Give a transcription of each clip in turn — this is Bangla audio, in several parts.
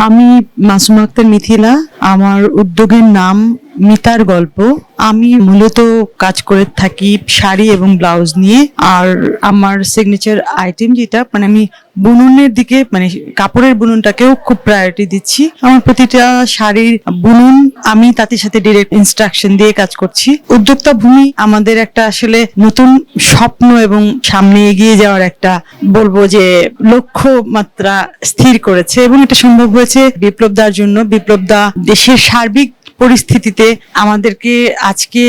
আমি মাসুমা আক্তার মিথিলা আমার উদ্যোগের নাম মিতার গল্প। আমি মূলত কাজ করে থাকি শাড়ি এবং ব্লাউজ নিয়ে। আর আমার সিগনেচার আইটেম যেটা মানে আমি বুননের দিকে মানে কাপড়ের বুননটাকেও খুব প্রায়োরিটি দিচ্ছি। আমার প্রতিটা শাড়ির বুনন আমি তাদের সাথে ডিরেক্ট ইনস্ট্রাকশন দিয়ে কাজ করছি। উদ্যোক্তা ভূমি আমাদের একটা আসলে নতুন স্বপ্ন এবং সামনে এগিয়ে যাওয়ার একটা বলব যে লক্ষ্য মাত্রা স্থির করেছে এবং এটা সম্ভব হয়েছে বিপ্লব দার জন্য। বিপ্লব দা দেশের সার্বিক পরিস্থিতিতে আমাদেরকে আজকে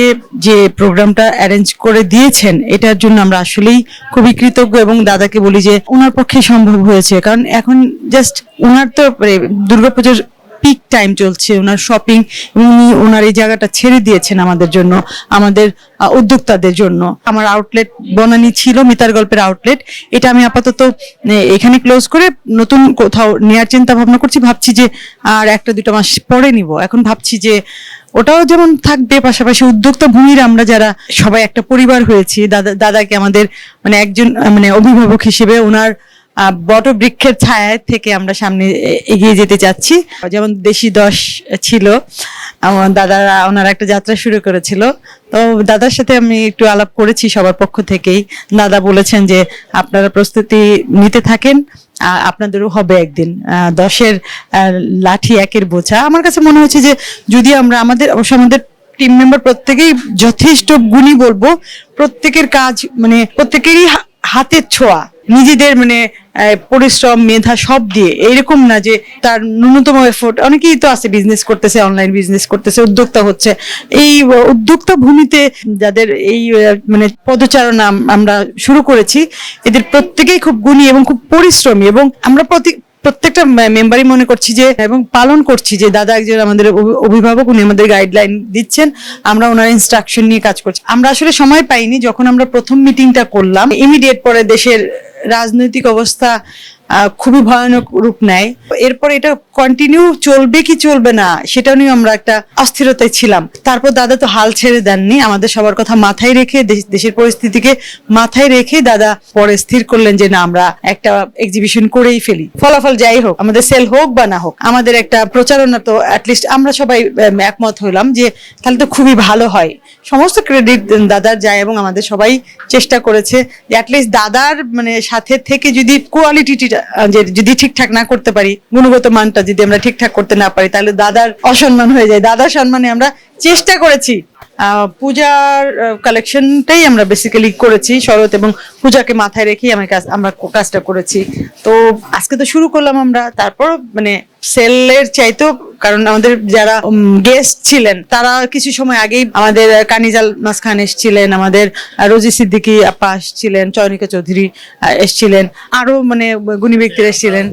যে প্রোগ্রামটা অ্যারেঞ্জ করে দিয়েছেন, এটার জন্য আমরা আসলেই খুবই কৃতজ্ঞ এবং দাদাকে বলি যে, ওনার পক্ষে সম্ভব হয়েছে। কারণ এখন জাস্ট ওনার তো মানে দুর্গাপুজোর পিক টাইম চলছে ওনার শপিং উনি ওনার এই জায়গাটা ছেড়ে দিয়েছেন আমাদের জন্য, আমাদের উদ্যোক্তাদের জন্য। আমার আউটলেট বনানি ছিল, মিতার গল্পের আউটলেট এটা আমি আপাতত এখানে ক্লোজ করে নতুন কোথাও নেওয়ার চিন্তা ভাবনা করছি, ভাবছি যে আর একটা দুটো মাস পরে নিব। এখন ভাবছি যে ওটাও যেমন থাকবে, পাশাপাশি উদ্যোক্তা ভূমির আমরা যারা সবাই একটা পরিবার হয়েছি, দাদা, দাদাকে আমাদের মানে একজন মানে অভিভাবক হিসেবে ওনার বট বৃক্ষের ছায়া থেকে আমরা সামনে এগিয়ে যেতে চাচ্ছি। যেমন দেশি দশ ছিল, আমার দাদারা ওনারা একটা যাত্রা শুরু করেছিল। তো দাদার সাথে আমি একটু আলাপ করেছি সবার পক্ষ থেকেই। দাদা বলেছেন যে, আপনারা প্রস্তুতি নিতে থাকেন আপনাদেরও হবে একদিন। দশের লাঠি একের বোঝা। আমার কাছে মনে হচ্ছে যে, যদি আমরা আমাদের, অবশ্য আমাদের টিম মেম্বার প্রত্যেকেই যথেষ্ট গুণী বলব, প্রত্যেকের কাজ মানে প্রত্যেকেরই হাতের ছোঁয়া। নিজেদের মানে পরিশ্রম, মেধা সব দিয়ে এরকম না যে তার ন্যূনতম এফোর্ট অনেকেই তো আছে বিজনেস করতেছে অনলাইন বিজনেস করতেছে, উদ্যোক্তা হচ্ছে। এই উদ্যোক্তা ভূমিতে যাদের এই মানে পদচারণা আমরা শুরু করেছি, এদের প্রত্যেকেই খুব গুণী এবং খুব পরিশ্রমী এবং আমরা প্রতি, প্রত্যেকটা মেম্বারই মনে করছি যে, এবং পালন করছি যে দাদা একজন আমাদের অভিভাবক, উনি আমাদের গাইডলাইন দিচ্ছেন, আমরা ওনার ইনস্ট্রাকশন নিয়ে কাজ করছি। আমরা আসলে সময় পাইনি, যখন আমরা প্রথম মিটিংটা করলাম ইমিডিয়েট পরে দেশের রাজনৈতিক অবস্থা খুবই ভয়ানক রূপ নেয়। এরপর এটা কন্টিনিউ চলবে কি চলবে না, সেটা নিয়ে আমরা একটা অস্থিরতায় ছিলাম। তারপর দাদা তো হাল ছেড়ে দেননি, আমাদের সবার কথা মাথায় রেখে, দেশ- দেশের পরিস্থিতিকে মাথায় রেখে দাদা পরে স্থির করলেন যে, না, আমরা একটা এক্সিবিশন করেই ফেলি। ফলাফল যাই হোক, আমাদের সেল হোক বা না হোক, আমাদের একটা প্রচারণা তো অ্যাটলিস্ট আমরা সবাই একমত হলাম যে, তাহলে তো খুবই ভালো হয়। সমস্ত ক্রেডিট দাদার যায় এবং আমাদের সবাই চেষ্টা করেছে যে অ্যাটলিস্ট দাদার মানে সাথে থেকে যদি কোয়ালিটিটা যদি ঠিকঠাক না করতে পারি, গুণগত মানটা যদি আমরা ঠিকঠাক করতে না পারি, তাহলে দাদার অসম্মান হয়ে যায়। দাদার সম্মানে আমরা চেষ্টা করেছি। পূজার কালেকশনটাই আমরা বেসিক্যালি করেছি শরৎ এবং পূজাকে মাথায় রেখেই আমি কাজ আমরা কাজটা করেছি। তো আজকে তো শুরু করলাম আমরা তারপর মানে সেলের চাইতেও কারণ আমাদের যারা গেস্ট ছিলেন, তারা কিছু সময় আগেই আমাদের কানিজাল মাস খান এসছিলেন, আমাদের রোজি সিদ্দিকী আপা এসছিলেন, চয়নিকা চৌধুরী এসছিলেন আরও মানে গুণী ব্যক্তিরা এসছিলেন।